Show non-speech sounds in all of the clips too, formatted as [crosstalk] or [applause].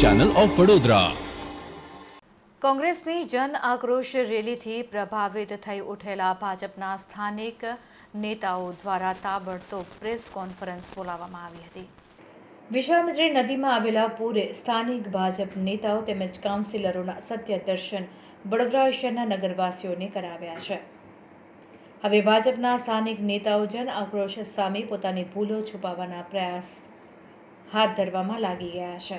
Channel of Vadodara કોંગ્રેસની જન આક્રોશ રેલીથી પ્રભાવિત થઈ ઉઠેલા ભાજપના સ્થાનિક નેતાઓ દ્વારા તાબડતોબ પ્રેસ કોન્ફરન્સ બોલાવવામાં આવી હતી. વિશ્વામિત્રી નદીમાં આવેલા પૂરે સ્થાનિક ભાજપ નેતાઓ તેમજ કાઉન્સિલરોના સત્ય દર્શન વડોદરા શહેરના નગરવાસીઓને કરાવ્યા છે. હવે ભાજપના સ્થાનિક નેતાઓ જન આક્રોશ સામે પોતાની ભૂલો છુપાવવાના પ્રયાસ હાથ ધરવામાં લાગી ગયા છે.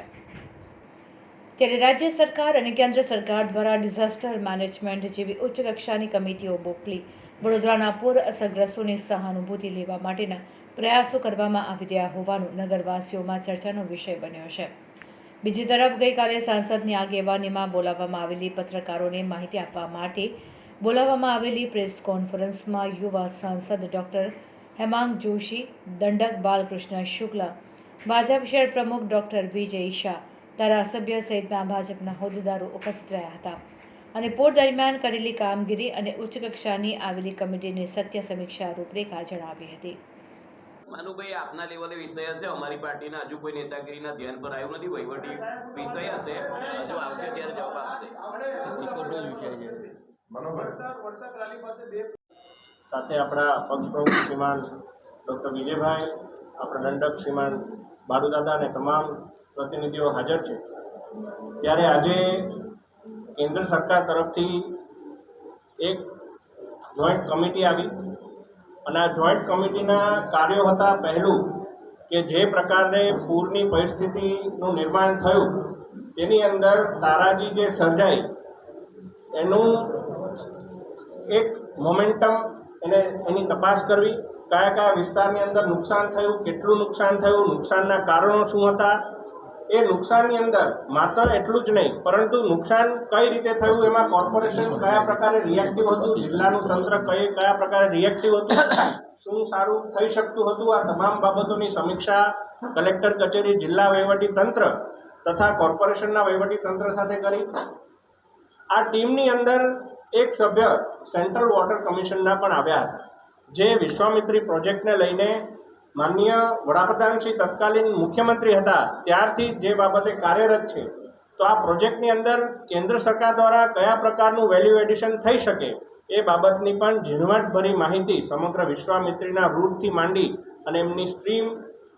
ત્યારે રાજ્ય સરકાર અને કેન્દ્ર સરકાર દ્વારા ડિઝાસ્ટર મેનેજમેન્ટ જેવી ઉચ્ચ કક્ષાની કમિટીઓ મોકલી વડોદરાના પૂર અસરગ્રસ્તોની સહાનુભૂતિ લેવા માટેના પ્રયાસો કરવામાં આવી રહ્યા હોવાનું નગરવાસીઓમાં ચર્ચાનો વિષય બન્યો છે. બીજી તરફ ગઈકાલે સાંસદની આગેવાનીમાં બોલાવવામાં આવેલી પત્રકારોને માહિતી આપવા માટે બોલાવવામાં આવેલી પ્રેસ કોન્ફરન્સમાં યુવા સાંસદ ડોક્ટર હેમાંગ જોશી, દંડક બાલકૃષ્ણ શુક્લા, ભાજપ શહેર પ્રમુખ ડોક્ટર વિજય શાહ ધારાસભ્ય સહિતના ભાજપના હોદ્દેદારો ઉપસ્થિત રહ્યા હતા અને પોર દરમિયાન કરેલી કામગીરી અને ઉચ્ચ કક્ષાની આવેલી કમિટીની સત્ય સમીક્ષા રૂપરેખા જણાવી હતી. માનુભાઈ આપના લેવલે વિષય હશે? અમારી પાર્ટીના હજુ કોઈ નેતાગીરીના ધ્યાન પર આવ્યું નથી? વહીવટી વિષય હશે? હજુ આવશે ત્યારે જવાબ આપશે. સાથે આપણા પક્ષ પ્રમુખ શ્રીમાન ડૉક્ટર વિજયભાઈ આપણા દંડક શ્રીમાન બાળુદાદા અને તમામ પ્રતિનિધિઓ હાજર છે. ત્યારે આજે કેન્દ્ર સરકાર તરફથી એક જોઈન્ટ કમિટી આવી અને આ જોઈન્ટ કમિટીના કાર્યો હતા પહેલું કે જે પ્રકારે પૂરની પરિસ્થિતિનું નિર્માણ થયું તેની અંદર તારાજી જે સર્જાઈ એનું એક મોમેન્ટમ એને એની તપાસ કરવી, કયા કયા વિસ્તારની અંદર નુકસાન થયું, કેટલું નુકસાન થયું, નુકસાનના કારણો શું હતા એ નુકસાનની અંદર માત્ર એટલું જ નહીં, પરંતુ નુકસાન કઈ રીતે થયું, એમાં કોર્પોરેશન કયા પ્રકારે રિએક્ટિવ હતું, જિલ્લાનું તંત્ર કઈ, કયા પ્રકારે રિએક્ટિવ હતું, શું સારું થઈ શકતું હતું, આ તમામ બાબતોની સમીક્ષા કલેક્ટર કચેરી, જિલ્લા વહીવટી તંત્ર તથા કોર્પોરેશનના વહીવટી તંત્ર સાથે કરી. આ ટીમની અંદર એક સભ્ય સેન્ટ્રલ વોટર કમિશનના પણ આવ્યા હતા, જે વિશ્વામિત્રી પ્રોજેક્ટને લઈને માનનીય વડાપ્રધાન શ્રી તત્કાલીન મુખ્યમંત્રી હતા, ત્યારથી જ બાબતે કાર્યરત છે. તો આ પ્રોજેક્ટની અંદર કેન્દ્ર સરકાર દ્વારા કયા પ્રકારનું વેલ્યુ એડિશન થઈ શકે એ બાબતની પણ ઝીણવટભરી માહિતી સમગ્ર વિશ્વામિત્રીના રૂટથી માંડી અને એમની સ્ટ્રીમ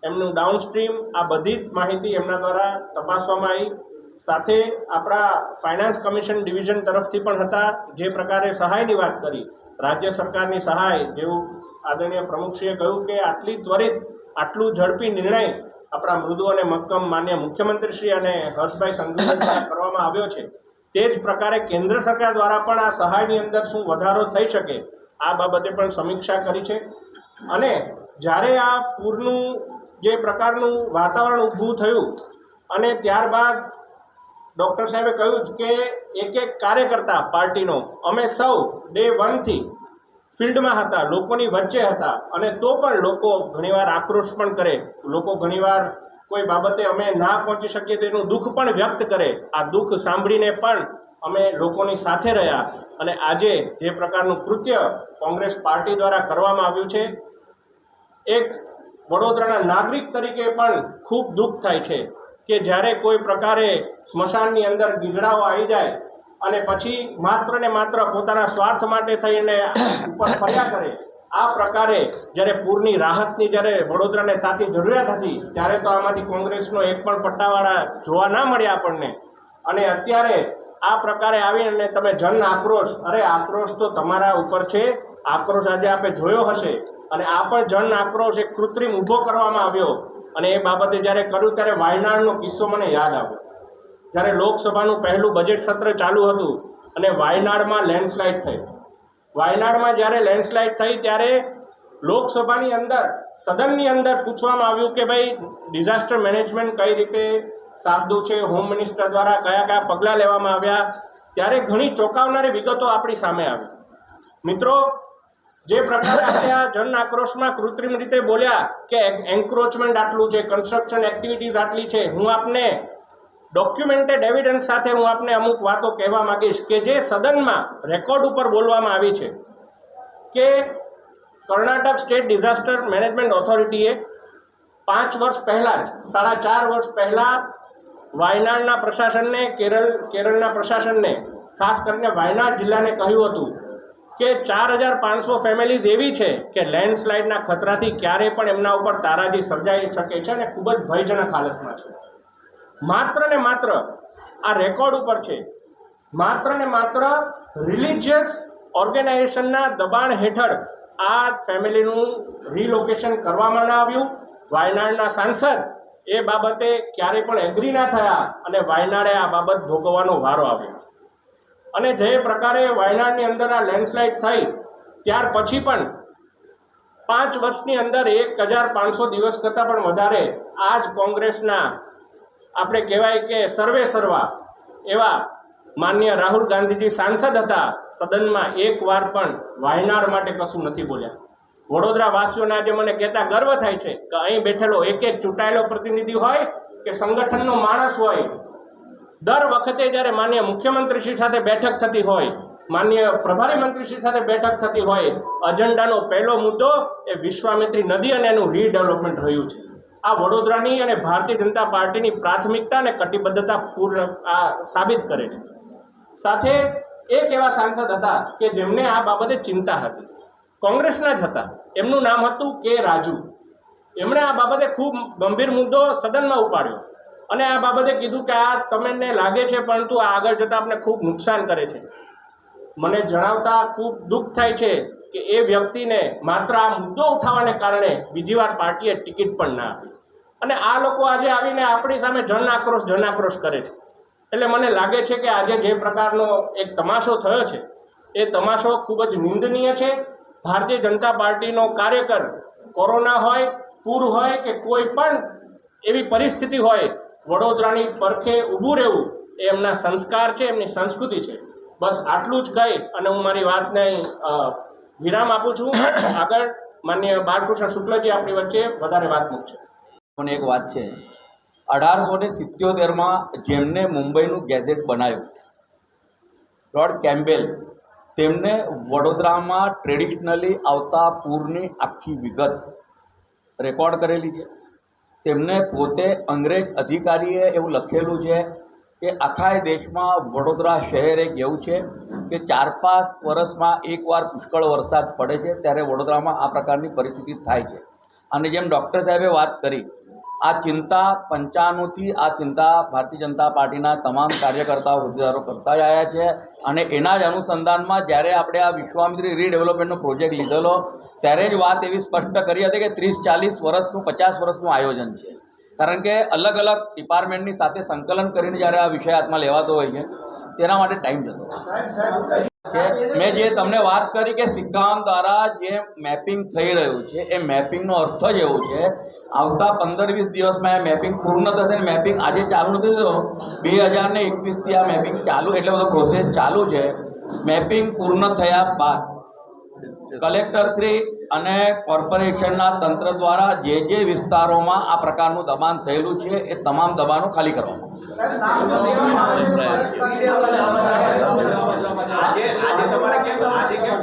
એમનું ડાઉન સ્ટ્રીમ આ બધી જ માહિતી એમના દ્વારા તપાસવામાં આવી. સાથે આપણા ફાઇનાન્સ કમિશન ડિવિઝન તરફથી પણ હતા, જે પ્રકારે સહાયની વાત કરી. રાજ્ય સરકારની સહાય જેવું આદરણીય પ્રમુખશ્રીએ કહ્યું કે આટલી ત્વરિત, આટલું ઝડપી નિર્ણય આપણા મૃદુ અને મક્કમ માન્ય મુખ્યમંત્રીશ્રી અને હર્ષભાઈ સંઘવી દ્વારા કરવામાં આવ્યો છે. તે જ પ્રકારે કેન્દ્ર સરકાર દ્વારા પણ આ સહાયની અંદર શું વધારો થઈ શકે આ બાબતે પણ સમીક્ષા કરી છે. અને જ્યારે આ પૂરનું જે પ્રકારનું વાતાવરણ ઊભું થયું અને ત્યારબાદ ડૉક્ટર સાહેબે કહ્યું કે એક એક કાર્યકર્તા પાર્ટીનો અમે સૌ ડે વનથી ફિલ્ડમાં હતા, લોકોની વચ્ચે હતા અને તો પણ લોકો ઘણીવાર આક્રોશ પણ કરે. લોકો ઘણીવાર કોઈ બાબતે અમે ના પહોંચી શકીએ તેનું દુઃખ પણ વ્યક્ત કરે. આ દુઃખ સાંભળીને પણ અમે લોકોની સાથે રહ્યા અને આજે જે પ્રકારનું કૃત્ય કોંગ્રેસ પાર્ટી દ્વારા કરવામાં આવ્યું છે, એક વડોદરાના નાગરિક તરીકે પણ ખૂબ દુઃખ થાય છે. કે જ્યારે કોઈ પ્રકારે સ્મશાનની અંદર ગીજડાઓ આવી જાય અને પછી માત્ર ને માત્ર પોતાના સ્વાર્થ માટે થઈને ઉપર ફર્યા કરે, આ પ્રકારે જ્યારે પૂરની રાહતની જ્યારે વડોદરાને તાતી જરૂરિયાત હતી, ત્યારે તો આમાંથી કોંગ્રેસનો એક પણ પટ્ટાવાળા જોવા ના મળ્યા આપણને. અને અત્યારે આ પ્રકારે આવીને તમે જન આક્રોશ, અરે આક્રોશ તો તમારા ઉપર છે, આક્રોશ આજે આપણે જોયો હશે. અને આ પણ જન આક્રોશ એક કૃત્રિમ ઊભો કરવામાં આવ્યો. અને એ બાબતે જ્યારે કર્યું ત્યારે વાયનાડનો કિસ્સો મને યાદ આવ્યો. જ્યારે લોકસભાનું પહેલું બજેટ સત્ર ચાલુ હતું અને વાયનાડમાં લેન્ડસ્લાઇડ થઈ. વાયનાડમાં જ્યારે લેન્ડસ્લાઇડ થઈ ત્યારે લોકસભાની અંદર, સદનની અંદર પૂછવામાં આવ્યું કે ભાઈ ડિઝાસ્ટર મેનેજમેન્ટ કઈ રીતે સાબદું છે હોમ મિનિસ્ટર દ્વારા કયા કયા પગલાં લેવામાં આવ્યા? ત્યારે ઘણી ચોંકાવનારી વિગતો આપણી સામે આવી. મિત્રો જે પ્રકારે આપણે આ જન આક્રોશમાં કૃત્રિમ રીતે બોલ્યા કે એન્ક્રોચમેન્ટ આટલું છે કન્સ્ટ્રક્શન એક્ટિવિટીઝ આટલી છે, હું આપને ડોક્યુમેન્ટેડ એવિડન્સ સાથે હું આપને અમુક વાતો કહેવા માંગીશ કે જે સદનમાં રેકોર્ડ ઉપર બોલવામાં આવી છે કે કર્ણાટક સ્ટેટ ડિઝાસ્ટર મેનેજમેન્ટ ઓથોરિટીએ પાંચ વર્ષ પહેલાં જ, સાડા ચાર વર્ષ પહેલાં વાયનાડના પ્રશાસનને કેરળ કેરળના પ્રશાસનને, ખાસ કરીને વાયનાડ જિલ્લાને કહ્યું હતું કે ચાર હજાર પાંચસો ફેમિલીઝ એવી છે કે લેન્ડસ્લાઇડના ખતરાથી ક્યારેય પણ એમના ઉપર તારાજી સર્જાઈ શકે છે અને ખૂબ જ ભયજનક હાલતમાં છે. માત્ર ને માત્ર આ રેકોર્ડ ઉપર છે. માત્ર ને માત્ર રિલિજિયસ ઓર્ગેનાઇઝેશનના દબાણ હેઠળ આ ફેમિલીનું રિલોકેશન કરવામાં ના આવ્યું. વાયનાડના સાંસદ એ બાબતે ક્યારેય પણ એગ્રી ના થયા અને વાયનાડે આ બાબત ભોગવવાનો વારો આવ્યો. અને જે પ્રકારે વાયનાડની અંદર આ લેન્ડસ્લાઇડ થઈ, ત્યાર પછી પણ પાંચ વર્ષની અંદર એક હજાર પાંચસો દિવસ કરતાં પણ વધારે આ જ કોંગ્રેસના આપણે કહેવાય કે સર્વે સર્વા એવા માન્ય રાહુલ ગાંધીજી સાંસદ હતા, સદનમાં એક વાર પણ વાયનાડ માટે કશું નથી બોલ્યા. વડોદરા વાસીઓને આજે મને કહેતા ગર્વ થાય છે કે અહીં બેઠેલો એક એક ચૂંટાયેલો પ્રતિનિધિ હોય કે સંગઠનનો માણસ હોય દર વખતે જ્યારે માન્ય મુખ્યમંત્રીશ્રી સાથે બેઠક થતી હોય, માન્ય પ્રભારી મંત્રીશ્રી સાથે બેઠક થતી હોય અજન્ડાનો પહેલો મુદ્દો એ વિશ્વામિત્રી નદી અને એનું રીડેવલપમેન્ટ રહ્યું છે. આ વડોદરાની અને ભારતીય જનતા પાર્ટીની પ્રાથમિકતા અને કટિબદ્ધતા પૂર્ણ, આ સાબિત કરે છે. સાથે એક એવા સાંસદ હતા કે જેમને આ બાબતે ચિંતા હતી. કોંગ્રેસના જ હતા. એમનું નામ હતું કે રાજુ. એમણે આ બાબતે ખૂબ ગંભીર મુદ્દો સદનમાં ઉપાડ્યો. અને આ બાબતે કીધું કે આ તમને લાગે છે, પરંતુ આ આગળ જતાં આપણે ખૂબ નુકસાન કરે છે. મને જણાવતા ખૂબ દુઃખ થાય છે કે એ વ્યક્તિને માત્ર આ મુદ્દો ઉઠાવવાને કારણે બીજી વાર પાર્ટીએ ટિકિટ પણ ના આપી. અને આ લોકો આજે આવીને આપણી સામે જન આક્રોશ જન આક્રોશ કરે છે. એટલે મને લાગે છે કે આજે જે પ્રકારનો એક તમાશો થયો છે, એ તમાશો ખૂબ જ નિંદનીય છે. ભારતીય જનતા પાર્ટીનો કાર્યકર કોરોના હોય, પૂર હોય કે કોઈ પણ એવી પરિસ્થિતિ હોય વડોદરાની પરખે ઊભું રહેવું એ એમના સંસ્કાર છે, એમની સંસ્કૃતિ છે. બસ આટલું જ કહી અને હું મારી વાતને વિરામ આપું છું. [coughs] આગળ માન્ય બાળકૃષ્ણ શુક્લજી આપણી વચ્ચે વધારે વાત મૂકશે. પણ એક વાત છે. અઢારસો ને સિત્યોતેરમાં જેમને મુંબઈનું ગેઝેટ બનાવ્યું લોર્ડ કેમ્બેલ તેમને વડોદરામાં ટ્રેડિશનલી આવતા પૂરની આખી વિગત રેકોર્ડ કરેલી છે. તેમને પોતે અંગ્રેજ અધિકારીએ એવું લખેલું છે કે આખા દેશમાં વડોદરા શહેર એક એવું છે કે ચાર પાંચ વર્ષમાં એકવાર પુષ્કળ વરસાદ પડે છે, ત્યારે વડોદરામાં આ પ્રકારની પરિસ્થિતિ થાય છે. અને જેમ ડૉક્ટર સાહેબે વાત કરી આ ચિંતા પંચાણુંથી આ ચિંતા ભારતીય જનતા પાર્ટીના તમામ કાર્યકર્તાઓ હોદ્દેદારો કરતા આવ્યા છે અને એના જ અનુસંધાનમાં જ્યારે આપણે આ વિશ્વામિત્રી રીડેવલપમેન્ટનો પ્રોજેક્ટ લીધેલો, ત્યારે જ વાત એવી સ્પષ્ટ કરી હતી કે ત્રીસ, ચાલીસ વર્ષનું, પચાસ વર્ષનું આયોજન છે. કારણ કે અલગ અલગ ડિપાર્ટમેન્ટની સાથે સંકલન કરીને જ્યારે આ વિષય હાથમાં લેવાતો હોય છે, તેના માટે ટાઈમ જતો છે. મેં જે તમને વાત કરી કે સિક્કામ દ્વારા જે મેપિંગ થઈ રહ્યું છે એ મેપિંગનો અર્થ જ એવો છે આવતા પંદર વીસ દિવસમાં એ મેપિંગ પૂર્ણ થશે ને મેપિંગ આજે ચાલુ નથી થયો. બે હજાર ને એકવીસથી આ મેપિંગ ચાલુ એટલે બધો પ્રોસેસ ચાલુ છે. મેપિંગ પૂર્ણ થયા બાદ કલેક્ટર શ્રી અને કોર્પોરેશનના તંત્ર દ્વારા જે જે વિસ્તારોમાં આ પ્રકારનું દબાણ થયેલું છે એ તમામ દબાણો ખાલી કરવામાં આજે આજે તમારે કેમ આજે કેમ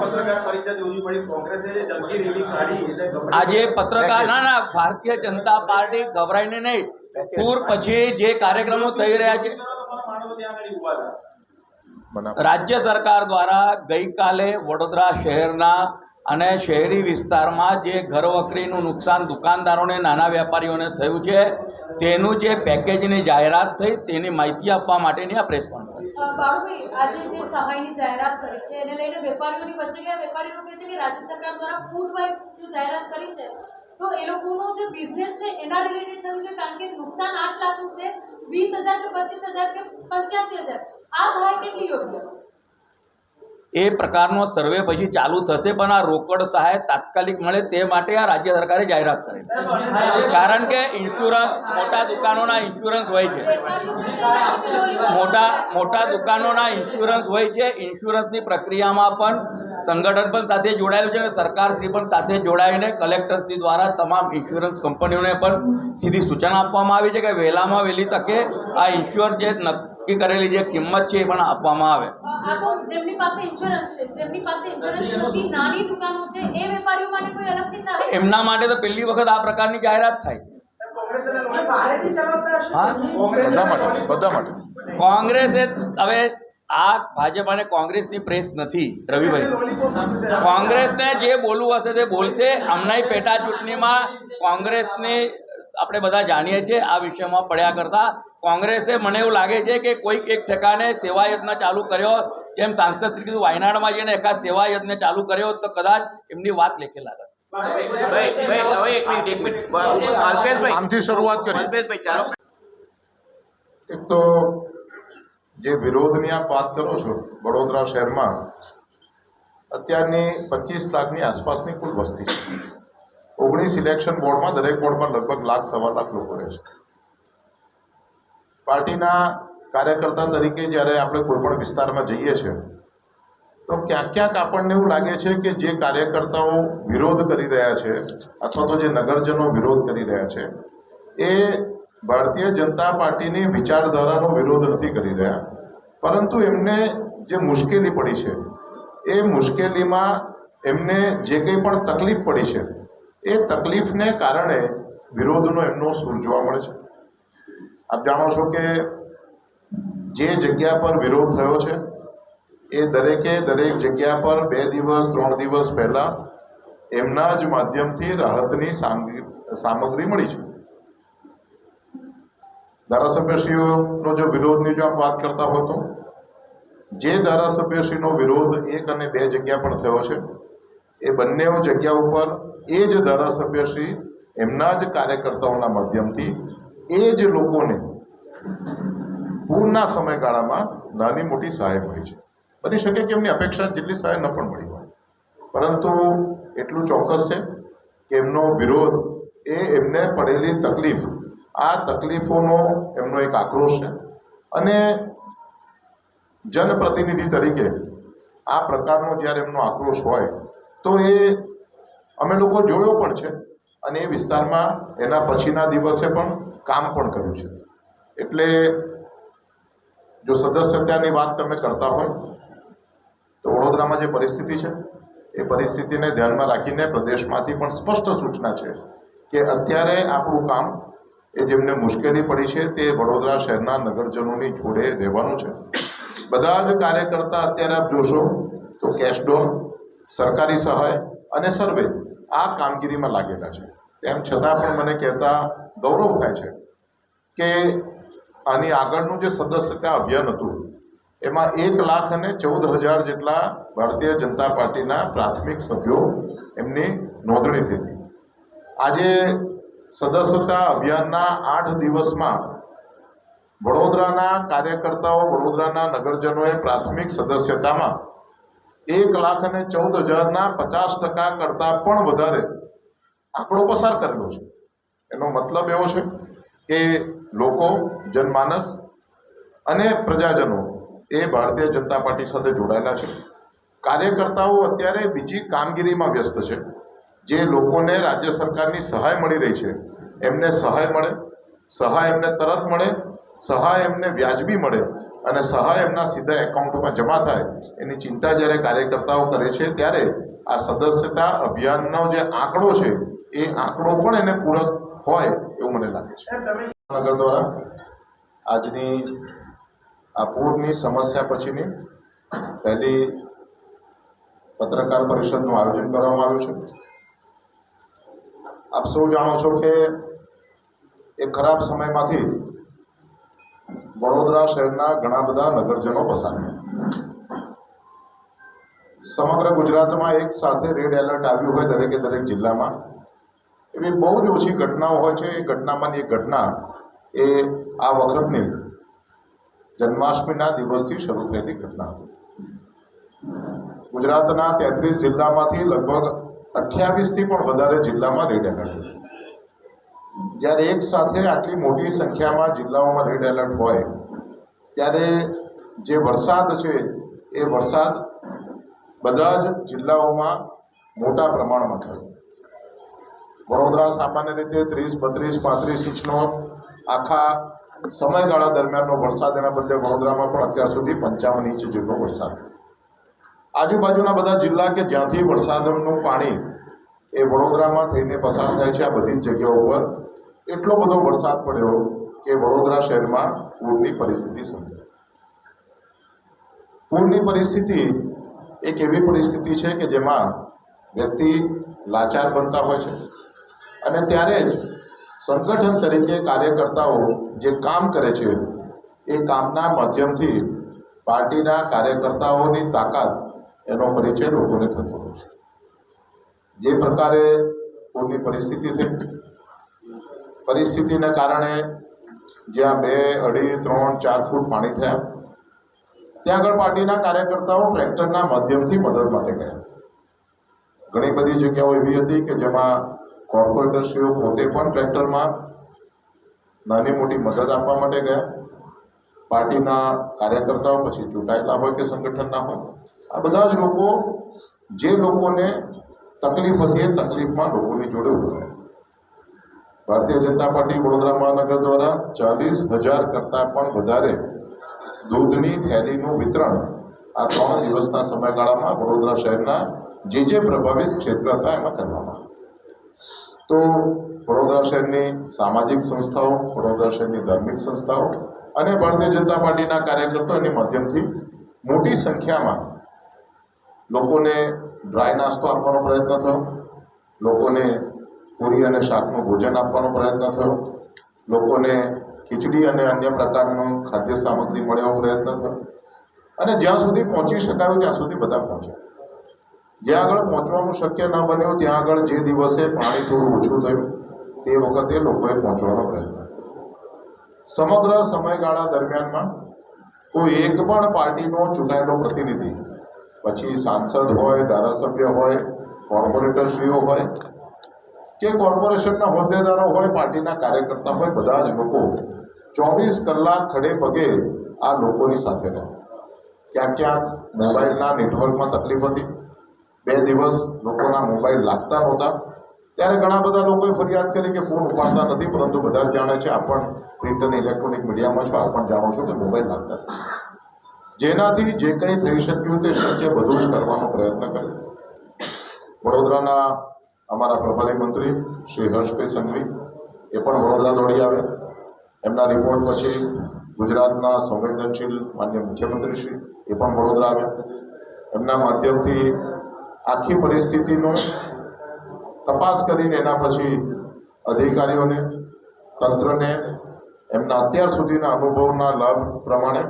પત્રકાર ના ના ભારતીય જનતા પાર્ટી ગભરાઈને નહીં. પૂર પછી જે કાર્યક્રમો થઈ રહ્યા છે રાજ્ય સરકાર દ્વારા ગઈકાલે વડોદરા શહેરના અને શહેરી વિસ્તારમાં જે ઘરવકરીનું નુકસાન દુકાનદારોને, નાના વેપારીઓને થયું છે, તેનું જે પેકેજની જાહેરાત થઈ, તેની માહિતી આપવા માટેની આ પ્રેસ કોન્ફરન્સ બિઝનેસ છે, એના થયું છે, કારણ કે નુકસાન આઠ લાખનું છે, વીસ હજાર પચીસ હજાર કે પંચ્યાસી હજાર, આ સહાય કેટલી યોગ્ય? એ પ્રકારનો સર્વે પછી ચાલુ થશે, પણ આ રોકડ સહાય તાત્કાલિક મળે તે માટે આ રાજ્ય સરકારે જાહેરાત કરી કારણ કે ઇન્સ્યોરન્સ મોટા દુકાનોના ઇન્સ્યોરન્સ હોય છે. મોટા મોટા દુકાનોના ઇન્સ્યોરન્સ હોય છે. ઇન્સ્યોરન્સની પ્રક્રિયામાં પણ સંગઠન પણ સાથે જોડાયેલું છે અને સરકારશ્રી પણ સાથે જોડાઈને કલેક્ટરશ્રી દ્વારા તમામ ઇન્સ્યોરન્સ કંપનીઓને પણ સીધી સૂચના આપવામાં આવી છે કે વહેલામાં વહેલી તકે આ ઇન્સ્યોર જે નક્કી કરેલી જે કિંમત છે એ પણ આપવામાં આવે. અ, આ તો જેમની પાસે ઇન્સ્યોરન્સ છે જેમની પાસે ઇન્સ્યોરન્સ નથી નાની દુકાનો છે એ વેપારીઓ માટે કોઈ અલગથી એમના માટે તો પહેલી વખત આ પ્રકારની જાહેરાત થાય. હા? બધા માટે બધા માટે કોંગ્રેસે હવે આ ભાજપ અને કોંગ્રેસની પ્રેસ નથી રવિભાઈ. કોંગ્રેસને જે બોલવું હશે તે બોલશે. હમણાં પેટા ચૂંટણીમાં કોંગ્રેસની આપણે બધા જાણીએ છીએ આ વિષયમાં પડ્યા કરતા. કોંગ્રેસે મને એવું લાગે છે કે કોઈક એક ઠેકાને સેવા ચાલુ કર્યો. જેમ સાંસદ શ્રી કીધું વાયનાડમાં જઈને એકાદ સેવા યજ્ઞ ચાલુ કર્યો તો કદાચ એમની વાત લેખે લાગે ભાઈ ભાઈ હવે એક મિનિટ એક મિનિટ અલ્પેશભાઈ આમથી શરૂઆત કરીએ એક તો જે વિરોધની આપ વાત કરો છો વડોદરા શહેરમાં, અત્યારની પચીસ લાખની આસપાસની કુલ વસ્તી છે. ઓગણીસ ઇલેક્શન બોર્ડમાં દરેક બોર્ડમાં લગભગ લાખ, સવા લાખ લોકો રહે છે. પાર્ટીના કાર્યકર્તા તરીકે જ્યારે આપણે કોઈ પણ વિસ્તારમાં જઈએ છીએ, તો ક્યાંક ક્યાંક આપણને એવું લાગે છે કે જે કાર્યકર્તાઓ વિરોધ કરી રહ્યા છે અથવા તો જે નગરજનો વિરોધ કરી રહ્યા છે, એ ભારતીય જનતા પાર્ટીની વિચારધારાનો વિરોધ નથી કરી રહ્યા. પરંતુ એમને જે મુશ્કેલી પડી છે, એ મુશ્કેલીમાં એમને જે કંઈ પણ તકલીફ પડી છે એ તકલીફને કારણે વિરોધનો એમનો સૂર જોવા મળે છે. આપ જાણો છો કે જે જગ્યા પર વિરોધ થયો છે, એ દરેકે દરેક જગ્યા પર બે દિવસ, ત્રણ દિવસ પહેલાં એમના જ માધ્યમથી રાહતની સામગ્રી મળી છે. ધારાસભ્યશ્રીઓનો જો વિરોધની જો આપ વાત કરતા હો તો, જે ધારાસભ્યશ્રીનો વિરોધ એક અને બે જગ્યા પર થયો છે, એ બંને જગ્યા ઉપર એ જ ધારાસભ્યશ્રી એમના જ કાર્યકર્તાઓના માધ્યમથી એ જ લોકોને પૂરના સમયગાળામાં નાની મોટી સહાય મળી છે. બની શકે કે એમની અપેક્ષા જેટલી સહાય ન પણ મળી હોય. પરંતુ એટલું ચોક્કસ છે કે એમનો વિરોધ એ એમને પડેલી તકલીફ, આ તકલીફોનો એમનો એક આક્રોશ છે. અને જનપ્રતિનિધિ તરીકે આ પ્રકારનો જ્યારે એમનો આક્રોશ હોય, તો એ અમે લોકો જોયો પણ છે અને એ વિસ્તારમાં એના પછીના દિવસે પણ કામ પણ કર્યું છે. એટલે જો સદસ્યતાની વાત તમે કરતા હોય, તો વડોદરામાં જે પરિસ્થિતિ છે, એ પરિસ્થિતિને ધ્યાનમાં રાખીને પ્રદેશમાંથી પણ સ્પષ્ટ સૂચના છે કે અત્યારે આપણું કામ એ જેમને મુશ્કેલી પડી છે તે વડોદરા શહેરના નગરજનોની જોડે રહેવાનું છે. બધા જ કાર્યકર્તા અત્યારે આપ જોશો તો કેશડોન સરકારી સહાય અને સર્વે આ કામગીરીમાં લાગેલા છે. તેમ છતાં પણ મને કહેતા ગૌરવ થાય છે કે આની આગળનું જે સદસ્યતા અભિયાન હતું, એમાં એક લાખ અને ચૌદ હજાર જેટલા ભારતીય જનતા પાર્ટીના પ્રાથમિક સભ્યો એમની નોંધણી થઈ હતી. આજે સદસ્યતા અભિયાનના આઠ દિવસમાં વડોદરાના કાર્યકર્તાઓ, વડોદરાના નગરજનોએ પ્રાથમિક સદસ્યતામાં એક લાખ અને ચૌદ હજારના પચાસ ટકા કરતાં પણ વધારે આંકડો પસાર કરેલો છે. એનો મતલબ એવો છે કે લોકો, જનમાનસ અને પ્રજાજનો એ ભારતીય જનતા પાર્ટી સાથે જોડાયેલા છે. કાર્યકર્તાઓ અત્યારે બીજી કામગીરીમાં વ્યસ્ત છે. જે લોકોને રાજ્ય સરકારની સહાય મળી રહી છે, એમને સહાય મળે, સહાય એમને તરત મળે, સહાય એમને વ્યાજબી મળે અને સહાય એમના સીધા એકાઉન્ટમાં જમા થાય એની ચિંતા જ્યારે કાર્યકર્તાઓ કરે છે ત્યારે આ સદસ્યતા અભિયાનનો જે આંકડો છે એ આંકડો પણ એને પૂરક હોય એવું મને લાગે છે. નગર દ્વારા આજની આ પૂરની સમસ્યા પછીની પહેલી પત્રકાર પરિષદનું આયોજન કરવામાં આવ્યું છે. આપ સૌ જાણો છો કે એ ખરાબ સમયમાંથી વડોદરા શહેરના ઘણા બધા નગરજનો પસાર સમગ્ર ગુજરાતમાં એક સાથે રેડ એલર્ટ આવ્યું હોય દરેકે દરેક જિલ્લામાં. એવી બહુ જ ઓછી ઘટનાઓ હોય છે. એ ઘટનામાંની એક ઘટના એ આ વખતની જન્માષ્ટમીના દિવસથી શરૂ થયેલી ઘટના હતી. ગુજરાતના તેત્રીસ જિલ્લામાંથી લગભગ અઠ્યાવીસથી પણ વધારે જિલ્લામાં રેડ એલર્ટ. જ્યારે એક સાથે આટલી મોટી સંખ્યામાં જિલ્લાઓમાં રેડ એલર્ટ હોય, ત્યારે જે વરસાદ છે, એ વરસાદ બધા જ જિલ્લાઓમાં મોટા પ્રમાણમાં થયો. વડોદરા સામાન્ય રીતે ત્રીસ, બત્રીસ, પાંત્રીસ ઇંચનો આખા સમયગાળા દરમિયાનનો વરસાદ, એના બદલે વડોદરામાં પણ અત્યાર સુધી પંચાવન ઇંચ જેટલો વરસાદ આજુબાજુના બધા જિલ્લા કે જ્યાંથી વરસાદનું પાણી એ વડોદરામાં થઈને પસાર થાય છે, આ બધી જ જગ્યાઓ ઉપર એટલો બધો વરસાદ પડ્યો કે વડોદરા શહેરમાં પૂરની પરિસ્થિતિ સર્જાઈ પૂરની પરિસ્થિતિ એક એવી પરિસ્થિતિ છે કે જેમાં વ્યક્તિ લાચાર બનતા હોય છે. અને ત્યારે જ સંગઠન તરીકે કાર્યકર્તાઓ જે કામ કરે છે, એ કામના માધ્યમથી પાર્ટીના કાર્યકર્તાઓની તાકાત એનો પરિચય લોકોને થતો હોય છે. જે પ્રકારે પૂરની પરિસ્થિતિ થઈ પરિસ્થિતિને કારણે જ્યાં બે, અઢી, ત્રણ, ચાર ફૂટ પાણી થયા. ત્યાં આગળ પાર્ટીના કાર્યકર્તાઓ ટ્રેક્ટરના માધ્યમથી મદદ માટે ગયા. ઘણી બધી જગ્યાઓ એવી હતી કે જેમાં કોર્પોરેટરશ્રીઓ પોતે પણ ટ્રેક્ટરમાં નાની મોટી મદદ આપવા માટે ગયા. પાર્ટીના કાર્યકર્તાઓ પછી ચૂંટાયેલા હોય કે સંગઠનના હોય, આ બધા જ લોકો જે લોકોને તકલીફ હતી એ તકલીફમાં લોકોની જોડે ઊભા રહ્યા. ભારતીય જનતા પાર્ટી વડોદરા મહાનગર દ્વારા ચાલીસ હજાર કરતાં પણ વધારે દૂધની થેલીનું વિતરણ આ ત્રણ દિવસના સમયગાળામાં વડોદરા શહેરના જે જે પ્રભાવિત ક્ષેત્ર હતા એમાં કરવામાં તો વડોદરા શહેરની સામાજિક સંસ્થાઓ, વડોદરા શહેરની ધાર્મિક સંસ્થાઓ અને ભારતીય જનતા પાર્ટીના કાર્યકર્તાઓ એની માધ્યમથી મોટી સંખ્યામાં લોકોને ડ્રાય નાસ્તો આપવાનો પ્રયત્ન થયો. લોકોને પૂરી અને શાકનું ભોજન આપવાનો પ્રયત્ન થયો. લોકોને ખીચડી અને અન્ય પ્રકારનું ખાદ્ય સામગ્રી મળ્યાનો પ્રયત્ન થયો. અને જ્યાં સુધી પહોંચી શકાયું ત્યાં સુધી બધા પહોંચ્યા. જ્યાં આગળ પહોંચવાનું શક્ય ન બન્યું, ત્યાં આગળ જે દિવસે પાણી થોડું ઓછું થયું, તે વખતે લોકોએ પહોંચવાનો પ્રયત્ન સમગ્ર સમયગાળા દરમિયાનમાં કોઈ એક પણ પાર્ટીનો ચૂંટાયેલો પ્રતિનિધિ, પછી સાંસદ હોય, ધારાસભ્ય હોય, કોર્પોરેટરશ્રીઓ હોય કે કોર્પોરેશનના હોદ્દેદારો હોય, પાર્ટીના કાર્યકર્તા હોય, બધા જ લોકો ચોવીસ કલાક ખડે પગે આ લોકોની સાથે રહે. ક્યાંક ક્યાંક મોબાઈલના નેટવર્કમાં તકલીફ હતી. બે દિવસ લોકોના મોબાઈલ લાગતા નહોતા. ત્યારે ઘણા બધા લોકોએ ફરિયાદ કરી કે ફોન ઉપાડતા નથી, પરંતુ બધા જાણે છે પણ પ્રિન્ટ અને ઇલેક્ટ્રોનિક મીડિયામાં છો. આપ પણ જાણો છો કે મોબાઈલ લાગતા જેનાથી જે કંઈ થઈ શક્યું તે શક્ય બધું જ કરવાનો પ્રયત્ન કર્યો વડોદરાના અમારા પ્રભારી મંત્રી શ્રી હર્ષભાઈ સંઘવી એ પણ વડોદરા દોડી આવ્યા એમના રિપોર્ટ પછી ગુજરાતના સંવેદનશીલ માન્ય મુખ્યમંત્રી શ્રી એ પણ વડોદરા આવ્યા. એમના માધ્યમથી આખી પરિસ્થિતિનો તપાસ કરીને એના પછી અધિકારીઓને, તંત્રને એમના અત્યાર સુધીના અનુભવના લાભ પ્રમાણે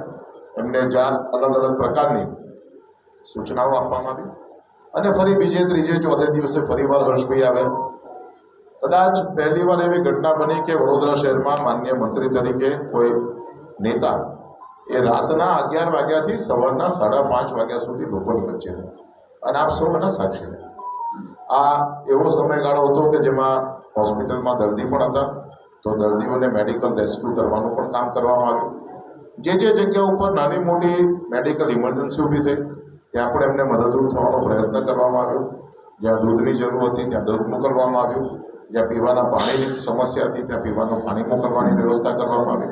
એમને જાત અલગ અલગ પ્રકારની સૂચનાઓ આપવામાં આવી. અને ફરી બીજે ત્રીજે ચોથે દિવસે ફરીવાર હર્ષભાઈ આવે. કદાચ પહેલી વાર એવી ઘટના બની કે વડોદરા શહેરમાં માન્ય મંત્રી તરીકે કોઈ નેતા એ રાતના અગિયાર વાગ્યાથી સવારના સાડા પાંચ વાગ્યા સુધી લોકોની વચ્ચે અને આપ સૌ એના સાક્ષી આ એવો સમયગાળો હતો કે જેમાં હોસ્પિટલમાં દર્દી પણ હતા, તો દર્દીઓને મેડિકલ રેસ્ક્યુ કરવાનું પણ કામ કરવામાં આવ્યું. જે જે જગ્યા ઉપર નાની મોટી મેડિકલ ઇમરજન્સી ઊભી થઈ ત્યાં પણ એમને મદદરૂપ થવાનો પ્રયત્ન કરવામાં આવ્યો. જ્યાં દૂધની જરૂર હતી, ત્યાં દૂધ મોકલવામાં આવ્યું. જ્યાં પીવાના પાણીની સમસ્યા હતી, ત્યાં પીવાનું પાણી મોકલવાની વ્યવસ્થા કરવામાં આવી.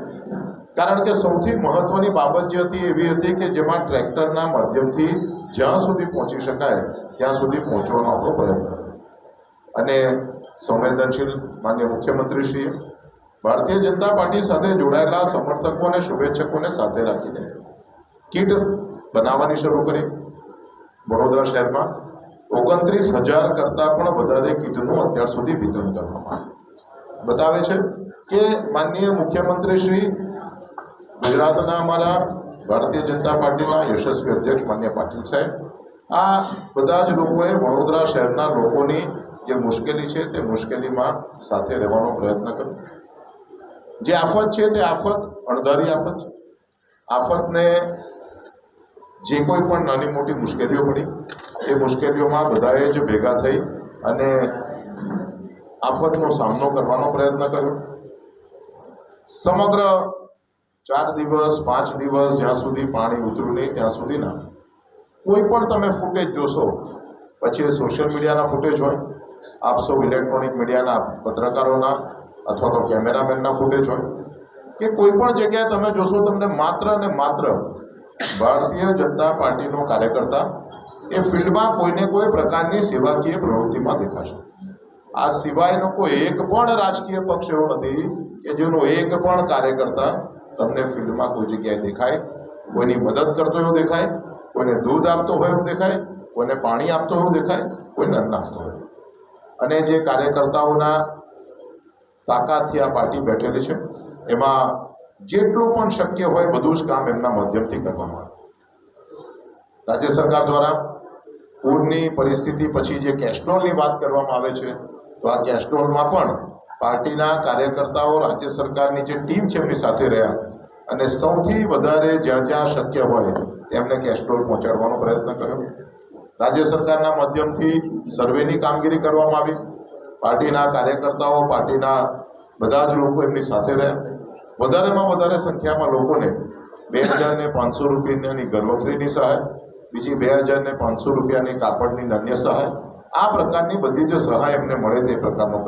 કારણ કે સૌથી મહત્વની બાબત જે હતી, એવી હતી કે જેમાં ટ્રેક્ટરના માધ્યમથી જ્યાં સુધી પહોંચી શકાય, ત્યાં સુધી પહોંચવાનો આપણો પ્રયત્ન અને સંવેદનશીલ માન્ય મુખ્યમંત્રીશ્રીએ ભારતીય જનતા પાર્ટી સાથે જોડાયેલા સમર્થકો અને શુભેચ્છકોને સાથે રાખીને કીટ બનાવવાની શરૂ કરી. વડોદરા શહેરમાં ઓગણત્રીસ હજાર કરતાં પણ વધારે કીટનું અત્યાર સુધી વિતરણ કરવામાં બતાવે છે કે માનનીય મુખ્યમંત્રી શ્રી ગુજરાતના અમારા ભારતીય જનતા પાર્ટીના યશસ્વી અધ્યક્ષ માન્ય પાટીલ સાહેબ, આ બધા જ લોકોએ વડોદરા શહેરના લોકોની જે મુશ્કેલી છે તે મુશ્કેલીમાં સાથે રહેવાનો પ્રયત્ન કર્યો. જે આફત છે તે આફત, અણધારી આફત છે. આફતને જે કોઈ પણ નાની મોટી મુશ્કેલીઓ પડી, એ મુશ્કેલીઓમાં બધાએ જ ભેગા થઈ અને આફતનો સામનો કરવાનો પ્રયત્ન કર્યો. સમગ્ર ચાર દિવસ, પાંચ દિવસ જ્યાં સુધી પાણી ઉતર્યું નહીં, ત્યાં સુધીના કોઈ પણ તમે ફૂટેજ જોશો, પછી એ સોશિયલ મીડિયાના ફૂટેજ હોય, આપ સૌ ઇલેક્ટ્રોનિક મીડિયાના પત્રકારોના અથવા તો કેમેરામેનના ફૂટેજ હોય, કે કોઈ પણ જગ્યાએ તમે જોશો, તમને માત્ર ને માત્ર ભારતીય જનતા પાર્ટીનો કાર્યકર્તા એ ફિલ્ડમાં કોઈને કોઈ પ્રકારની સેવાકીય પ્રવૃત્તિમાં દેખાશે. આ સિવાયનો કોઈ એક પણ રાજકીય પક્ષ એવો નથી કે જેનો એક પણ કાર્યકર્તા તમને ફિલ્ડમાં કોઈ જગ્યાએ દેખાય, કોઈની મદદ કરતો એવો દેખાય, કોઈને દૂધ આપતો હોય એવું દેખાય, કોઈને પાણી આપતો એવું દેખાય, કોઈને અન્ન આપતો હોય. અને જે કાર્યકર્તાઓના તાકાતથી આ પાર્ટી બેઠેલી છે, એમાં જેટલું પણ શક્ય હોય બધું જ કામ એમના માધ્યમથી કરવામાં આવે. રાજ્ય સરકાર દ્વારા પૂરની પરિસ્થિતિ પછી જે કેસ્ટ્રોલની વાત કરવામાં આવે છે, તો આ કેસ્ટ્રોલમાં પણ પાર્ટીના કાર્યકર્તાઓ, રાજ્ય સરકારની જે ટીમ છે એમની સાથે રહ્યા અને સૌથી વધારે જ્યાં જ્યાં શક્ય હોય એમને કેસ્ટ્રોલ પહોંચાડવાનો પ્રયત્ન કર્યો. રાજ્ય સરકારના માધ્યમથી સર્વેની કામગીરી કરવામાં આવી. પાર્ટીના કાર્યકર્તાઓ, પાર્ટીના બધા જ લોકો એમની સાથે રહ્યા. વધારેમાં વધારે સંખ્યામાં લોકોને બે હજાર ને પાંચસો રૂપિયાની ગર્ભશ્રીની સહાય, બીજી બે હજાર ને પાંચસો રૂપિયાની કાપડની નાન્ય સહાય, આ પ્રકારની બધી જે સહાય એમને મળે તે પ્રકારનો